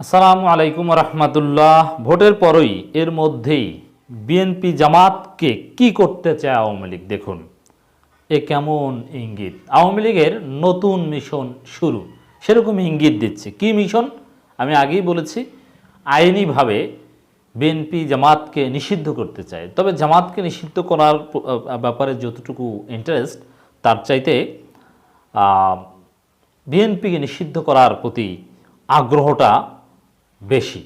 আসসালামু আলাইকুম রহমতুল্লাহ। ভোটের পরই এর মধ্যেই বিএনপি জামাতকে কি করতে চায় আওয়ামী লীগ? দেখুন, এ কেমন ইঙ্গিত? আওয়ামী লীগের নতুন মিশন শুরু। সেরকম ইঙ্গিত দিচ্ছে। কি মিশন? আমি আগেই বলেছি, আইনিভাবে বিএনপি জামাতকে নিষিদ্ধ করতে চায়। তবে জামাতকে নিষিদ্ধ করার ব্যাপারে যতটুকু ইন্টারেস্ট তার চাইতে বিএনপিকে নিষিদ্ধ করার প্রতি আগ্রহটা বেশি।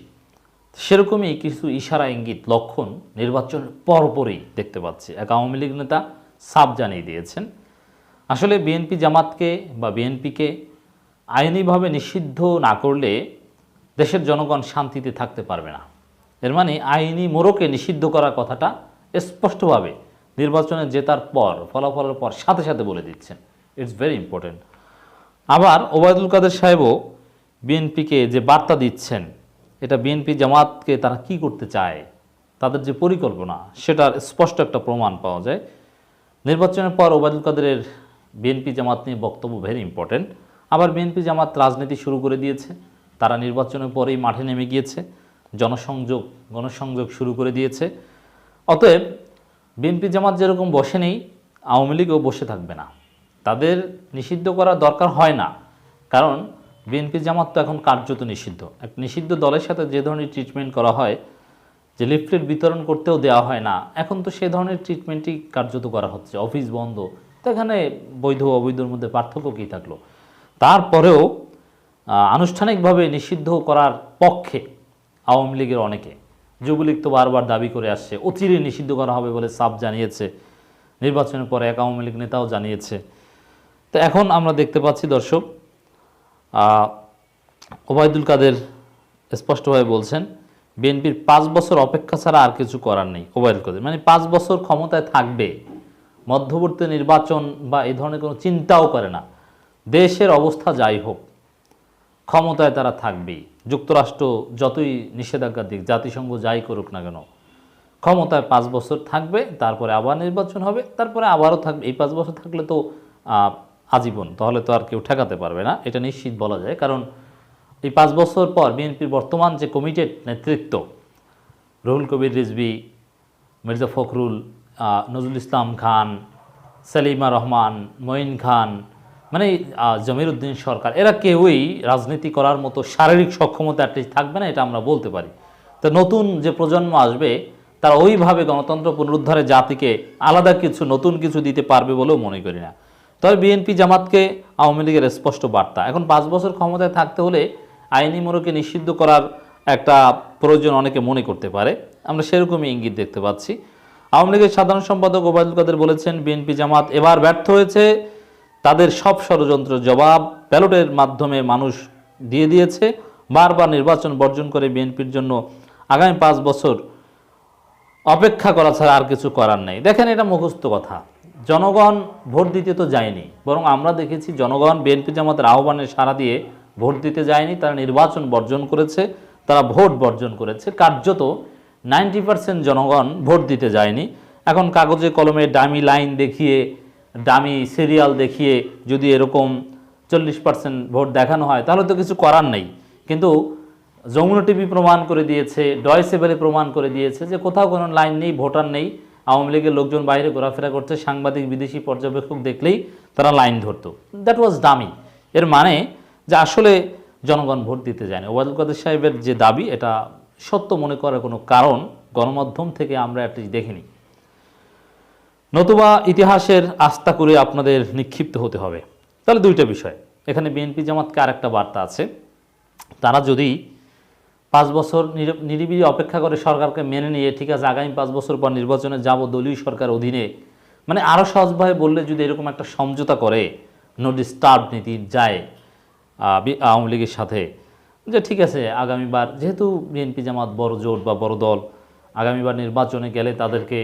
সেরকমই কিছু ইশারা, ইঙ্গিত, লক্ষণ নির্বাচনের পরপরই দেখতে পাচ্ছি। এক আওয়ামী লীগ নেতা সাপ জানিয়ে দিয়েছেন, আসলে বিএনপি জামাতকে বা বিএনপিকে আইনিভাবে নিষিদ্ধ না করলে দেশের জনগণ শান্তিতে থাকতে পারবে না। এর মানে আইনি মোড়কে নিষিদ্ধ করার কথাটা স্পষ্টভাবে নির্বাচনে জেতার পর, ফলাফলের পর সাথে সাথে বলে দিচ্ছেন। ইটস ভেরি ইম্পর্টেন্ট আবার ওবায়দুল কাদের সাহেবও বিএনপিকে যে বার্তা দিচ্ছেন এটা বিএনপি জামাতকে তারা কি করতে চায়, তাদের যে পরিকল্পনা, সেটার স্পষ্ট একটা প্রমাণ পাওয়া যায়। নির্বাচনের পর ওবায়দুল কাদেরের বিএনপি জামাত নিয়ে বক্তব্য ভেরি ইম্পর্টেন্ট আবার বিএনপি জামাত রাজনীতি শুরু করে দিয়েছে। তারা নির্বাচনের পরেই মাঠে নেমে গিয়েছে। জনসংযোগ, গণসংযোগ শুরু করে দিয়েছে। অতএব বিএনপি জামাত যেরকম বসে নেই, আওয়ামী লীগও বসে থাকবে না। তাদের নিষিদ্ধ করা দরকার হয় না। কারণ বিএনপি জামাত তো এখন কার্যত নিষিদ্ধ। এক নিষিদ্ধ দলের সাথে যে ধরনের ট্রিটমেন্ট করা হয়, যে লিফলেট বিতরণ করতেও দেওয়া হয় না, এখন তো সে ধরনের ট্রিটমেন্টই কার্যত করা হচ্ছে। অফিস বন্ধ। তো এখানে বৈধ অবৈধর মধ্যে পার্থক্য কী থাকল? তারপরেও আনুষ্ঠানিকভাবে নিষিদ্ধ করার পক্ষে আওয়ামী লীগের অনেকে, যুবলীগ তো বারবার দাবি করে আসছে অচিরে নিষিদ্ধ করা হবে বলে সাফ জানিয়েছে। নির্বাচনের পরে এক আওয়ামী লীগ নেতাও জানিয়েছে। তো এখন আমরা দেখতে পাচ্ছি, দর্শক ওবায়দুল কাদের স্পষ্টভাবে বলছেন, বিএনপির পাঁচ বছর অপেক্ষা ছাড়া আর কিছু করার নেই ওবায়দুল কাদের। মানে পাঁচ বছর ক্ষমতায় থাকবে, মধ্যবর্তী নির্বাচন বা এই ধরনের কোনো চিন্তাও করে না। দেশের অবস্থা যাই হোক, ক্ষমতায় তারা থাকবেই। যুক্তরাষ্ট্র যতই নিষেধাজ্ঞা দিক, জাতিসংঘ যাই করুক না কেন, ক্ষমতায় পাঁচ বছর থাকবে, তারপরে আবার নির্বাচন হবে, তারপরে আবারও থাকবে। এই পাঁচ বছর থাকলে তো আজীবন, তাহলে তো আর কেউ ঠেকাতে পারবে না। এটা নিশ্চিত বলা যায়। কারণ এই পাঁচ বছর পর বিএনপির বর্তমান যে কমিটেড নেতৃত্ব, রুহুল কবির রিজভি, মির্জা ফখরুল নজরুল ইসলাম খান, সেলিমা রহমান, মঈন খান মানে জমির উদ্দিন সরকার, এরা কেউই রাজনীতি করার মতো শারীরিক সক্ষমতা অ্যাটলিস্ট থাকবে না, এটা আমরা বলতে পারি। তো নতুন যে প্রজন্ম আসবে, তারা ওইভাবে গণতন্ত্র পুনরুদ্ধারে জাতিকে আলাদা কিছু, নতুন কিছু দিতে পারবে বলেও মনে করি না। তবে বিএনপি জামাতকে আওয়ামী লীগের স্পষ্ট বার্তা। এখন পাঁচ বছর ক্ষমতায় থাকতে হলে আইনি মোড়কে নিষিদ্ধ করার একটা প্রয়োজন অনেকে মনে করতে পারে। আমরা সেরকমই ইঙ্গিত দেখতে পাচ্ছি। আওয়ামী লীগের সাধারণ সম্পাদক ওবায়দুল কাদের বলেছেন, বিএনপি জামাত এবার ব্যর্থ হয়েছে। তাদের সব ষড়যন্ত্র জবাব ব্যালটের মাধ্যমে মানুষ দিয়ে দিয়েছে। বারবার নির্বাচন বর্জন করে বিএনপির জন্য আগামী পাঁচ বছর অপেক্ষা করা ছাড়া আর কিছু করার নেই। দেখেন এটা মুখস্থ কথা। জনগণ ভোট দিতে তো যায়নি, বরং আমরা দেখেছি জনগণ বিএনপি জামাতের আহ্বানে সাড়া দিয়ে ভোট দিতে যায়নি, তারা নির্বাচন বর্জন করেছে, তারা ভোট বর্জন করেছে, কার্যত নাইনটি পার্সেন্ট জনগণ ভোট দিতে যায়নি। এখন কাগজে কলমে ডামি লাইন দেখিয়ে, ডামি সিরিয়াল দেখিয়ে যদি এরকম চল্লিশ পার্সেন্ট ভোট দেখানো হয়, তাহলে তো কিছু করার নেই। কিন্তু যমুনা টিভি প্রমাণ করে দিয়েছে, ডয়সে ভ্যালি প্রমাণ করে দিয়েছে যে কোথাও কোনো লাইন নেই, ভোটার নেই আওয়ামী লীগের লোকজন বাইরে ঘোরাফেরা করছে, সাংবাদিক, বিদেশি পর্যবেক্ষক দেখলেই তারা লাইন ধরতো। দ্যাট ওয়াজ দামি এর মানে যে আসলে জনগণ ভোট দিতে যায় না। কাদের সাহেবের যে দাবি, এটা সত্য মনে করার কোনো কারণ গণমাধ্যম থেকে আমরা অ্যাটলিস্ট দেখিনি। নতুবা ইতিহাসের আস্থা করে আপনাদের নিক্ষিপ্ত হতে হবে। তাহলে দুইটা বিষয়। এখানে বিএনপি জামাতকে আরেকটা বার্তা আছে। তারা যদি পাঁচ বছর নির- নিরিবিলি অপেক্ষা করে সরকারকে মেনে নিয়ে, ঠিক আছে, আগামী পাঁচ বছর পর নির্বাচনে যাব দলীয় সরকার অধীনে। মানে আরও সহজভাবে বললে যদি এরকম একটা সমঝোতা করে নো ডিস্টার্ব নীতি যায় আওয়ামী লীগের সাথে, যে ঠিক আছে, আগামীবার যেহেতু বিএনপি জামাত বড় জোট বা বড় দল, আগামীবার নির্বাচনে গেলে তাদেরকে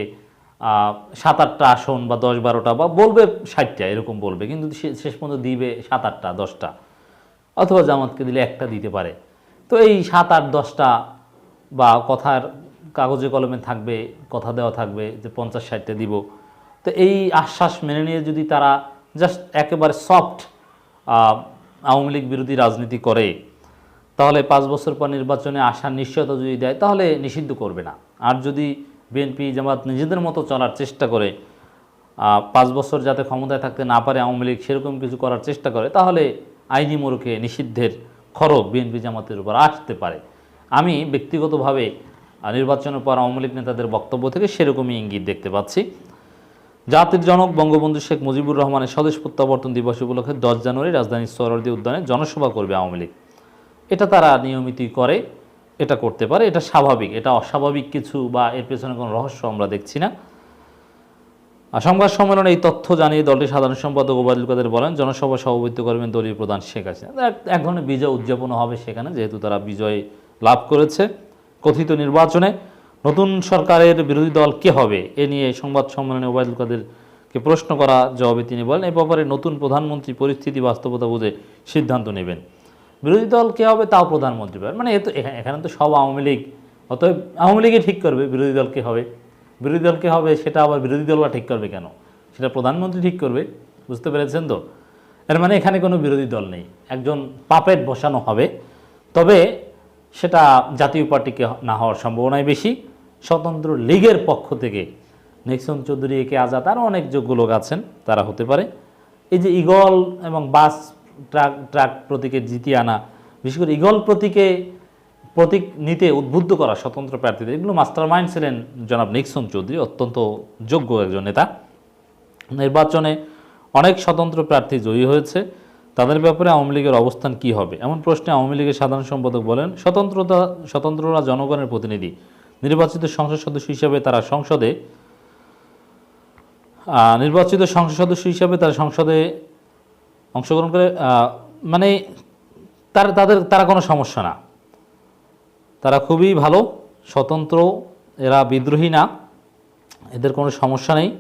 সাত আটটা আসন বা দশ বারোটা বা বলবে ষাটটা, এরকম বলবে, কিন্তু শেষ পর্যন্ত দিবে সাত আটটা দশটা। অথবা জামাতকে দিলে একটা দিতে পারে। তো এই সাত আট দশটা বা কথার কাগজে কলমে থাকবে, কথা দেওয়া থাকবে যে পঞ্চাশ ষাটটা দিব। তো এই আশ্বাস মেনে নিয়ে যদি তারা জাস্ট একেবারে সফট আওয়ামী লীগ বিরোধী রাজনীতি করে, তাহলে পাঁচ বছর পর নির্বাচনে আসার নিশ্চয়তা যদি দেয়, তাহলে নিষিদ্ধ করবে না। আর যদি বিএনপি, জামাত নিজেদের মতো চলার চেষ্টা করে পাঁচ বছর যাতে ক্ষমতায় থাকতে না পারে আওয়ামী লীগ, সেরকম কিছু করার চেষ্টা করে, তাহলে আইনি মোড়কে নিষিদ্ধের খরচ বিএনপি জামাতের উপর আসতে পারে। আমি ব্যক্তিগতভাবে নির্বাচনের পর আওয়ামী লীগ নেতাদের বক্তব্য থেকে সেরকমই ইঙ্গিত দেখতে পাচ্ছি। জাতির জনক বঙ্গবন্ধু শেখ মুজিবুর রহমানের স্বদেশ প্রত্যাবর্তন দিবস উপলক্ষে দশ জানুয়ারি রাজধানীর সরদি উদ্যানে জনসভা করবে আওয়ামী লীগ। এটা তারা নিয়মিতই করে, এটা করতে পারে, এটা স্বাভাবিক, এটা অস্বাভাবিক কিছু বা এর পেছনে কোনো রহস্য আমরা দেখছি না। সংবাদ সম্মেলনে এই তথ্য জানিয়ে দলটির সাধারণ সম্পাদক ওবায়দুল কাদের বলেন, জনসভা সভাপতিত্ব করবেন দলীয় প্রধান শেখ হাসিনা। এক- ধরনের বিজয় উদযাপন হবে সেখানে, যেহেতু তারা বিজয় লাভ করেছে কথিত নির্বাচনে। নতুন সরকারের বিরোধী দল কে হবে? এ নিয়ে সংবাদ সম্মেলনে ওবায়দুল কাদেরকে প্রশ্ন করা জবাবে তিনি বলেন, এ ব্যাপারে নতুন প্রধানমন্ত্রী পরিস্থিতি বাস্তবতা বুঝে সিদ্ধান্ত নেবেন। বিরোধী দল কে হবে? তাও প্রধানমন্ত্রী মানে এ তো এখানে তো সব আওয়ামী লীগ, অতএব আওয়ামী লীগই ঠিক করবে বিরোধী দল কে হবে। বিরোধী দল কে হবে, সেটা আবার বিরোধী দলরা ঠিক করবে কেন? সেটা প্রধানমন্ত্রী ঠিক করবে, বুঝতে পেরেছেন তো? এর মানে এখানে কোনো বিরোধী দল নেই। একজন পাপেট বসানো হবে, তবে সেটা জাতীয় পার্টিকে না হওয়ার সম্ভাবনাই বেশি। স্বতন্ত্র লীগের পক্ষ থেকে নিক্সন চৌধুরী একে আজাদ আরও অনেক যোগ্য লোক আছেন, তারা হতে পারে। এই যে ইগল এবং বাস ট্রাক ট্রাক প্রতীকে জিতিয়ে আনা, বিশেষ করে ইগল প্রতীকে প্রতীক নিতে উদ্বুদ্ধ করা স্বতন্ত্র প্রার্থীদের, এগুলো মাস্টার মাইন্ড ছিলেন জনাব নিক্সন চৌধুরী, অত্যন্ত যোগ্য একজন নেতা। নির্বাচনে অনেক স্বতন্ত্র প্রার্থী জয়ী হয়েছে। তাদের ব্যাপারে আওয়ামী লীগের অবস্থান কি হবে? এমন প্রশ্নে আওয়ামী লীগের সাধারণ সম্পাদক বলেন, স্বতন্ত্রতা, স্বতন্ত্ররা জনগণের প্রতিনিধি। নির্বাচিত সংসদ সদস্য হিসাবে তারা সংসদে নির্বাচিত সংসদ সদস্য হিসাবে তারা সংসদে অংশগ্রহণ করে মানে তার, তাদের, তারা কোনো সমস্যা না। তারা খুবই ভালো, স্বতন্ত্র, এরা বিদ্রোহী না, এদের কোনো সমস্যা নেই।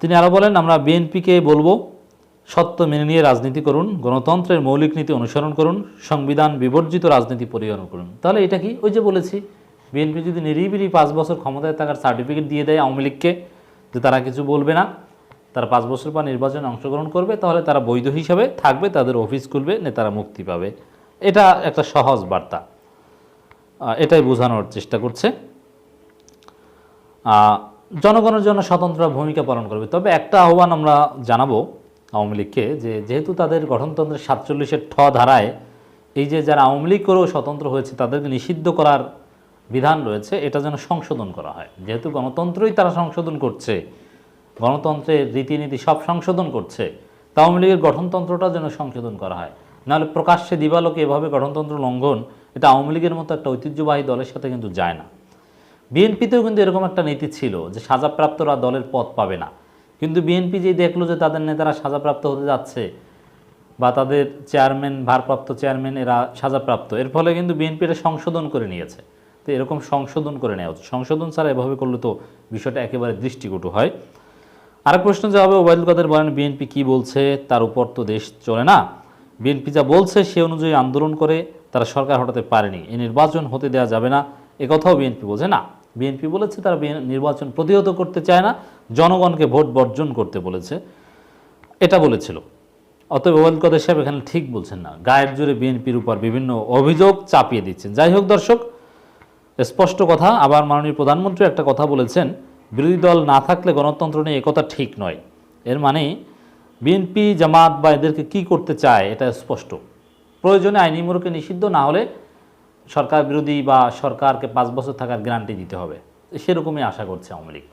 তিনি আরও বলেন, আমরা বিএনপিকে বলব, সত্য মেনে নিয়ে রাজনীতি করুন, গণতন্ত্রের মৌলিক নীতি অনুসরণ করুন, সংবিধান বিবর্জিত রাজনীতি পরিহার করুন। তাহলে এটা কি? ওই যে বলেছি, বিএনপি যদি নিরিবিলি পাঁচ বছর ক্ষমতায় থাকার সার্টিফিকেট দিয়ে দেয় আওয়ামী লীগকে, যে তারা কিছু বলবে না, তারা পাঁচ বছর পর নির্বাচনে অংশগ্রহণ করবে, তাহলে তারা বৈধ হিসাবে থাকবে, তাদের অফিস খুলবে, নেতারা মুক্তি পাবে। এটা একটা সহজ বার্তা। এটাই বোঝানোর চেষ্টা করছে। জনগণের জন্য স্বতন্ত্র ভূমিকা পালন করবে। তবে একটা আহ্বান আমরা জানাব আওয়ামী লীগকে যে, যেহেতু তাদের গঠনতন্ত্রের সাতচল্লিশের ঠ ধারায় এই যে যারা আওয়ামী লীগ করেও স্বতন্ত্র হয়েছে, তাদেরকে নিষিদ্ধ করার বিধান রয়েছে, এটা যেন সংশোধন করা হয়। যেহেতু গণতন্ত্রই তারা সংশোধন করছে, গণতন্ত্রের রীতিনীতি সব সংশোধন করছে, তা আওয়ামী লীগের গঠনতন্ত্রটা যেন সংশোধন করা হয়। নাহলে প্রকাশ্যে দিবালোকে এভাবে গঠনতন্ত্র লঙ্ঘন, এটা আওয়ামী লীগের মতো একটা ঐতিহ্যবাহী দলের সাথে কিন্তু যায় না। বিএনপিতেও কিন্তু এরকম একটা নীতি ছিল যে সাজাপ্রাপ্তরা দলের পদ পাবে না। কিন্তু বিএনপি যেই দেখল যে তাদের নেতারা সাজাপ্রাপ্ত হতে যাচ্ছে বা তাদের চেয়ারম্যান, ভারপ্রাপ্ত চেয়ারম্যান এরা সাজাপ্রাপ্ত, এর ফলে কিন্তু বিএনপি এটা সংশোধন করে নিয়েছে। তো এরকম সংশোধন করে নেওয়া উচিত সংশোধন ছাড়া এভাবে করলে তো বিষয়টা একেবারে দৃষ্টিকটু হয়। আরেক প্রশ্ন যে হবে ওবায়দুল কাদের বলেন, বিএনপি কি বলছে তার উপর তো দেশ চলে না। বিএনপি যা বলছে সে অনুযায়ী আন্দোলন করে তারা সরকার হটাতে পারেনি। এই নির্বাচন হতে দেওয়া যাবে না। এ কথাও বিএনপি বলছে না। বিএনপি বলেছে তারা নির্বাচন প্রতিহত করতে চায় না, জনগণকে ভোট বর্জন করতে বলেছে। এটা বলেছিল। অতএব ওবায়দুল কাদের সাহেব এখানে ঠিক বলছেন না। গায়ের জোরে বিএনপির উপর বিভিন্ন অভিযোগ চাপিয়ে দিচ্ছেন। যাই হোক দর্শক, স্পষ্ট কথা, আবার মাননীয় প্রধানমন্ত্রী একটা কথা বলেছেন, বিরোধী দল না থাকলে গণতন্ত্র নিয়ে একথা ঠিক নয়। এর মানে বিএনপি জামাত বা এদেরকে কী করতে চায়, এটা স্পষ্ট। প্রয়োজনে আইনি মোড়কে নিষিদ্ধ, না হলে সরকার বিরোধী বা সরকারকে পাঁচ বছর থাকার গ্যারান্টি দিতে হবে। সেরকমই আশা করছে আওয়ামী লীগ।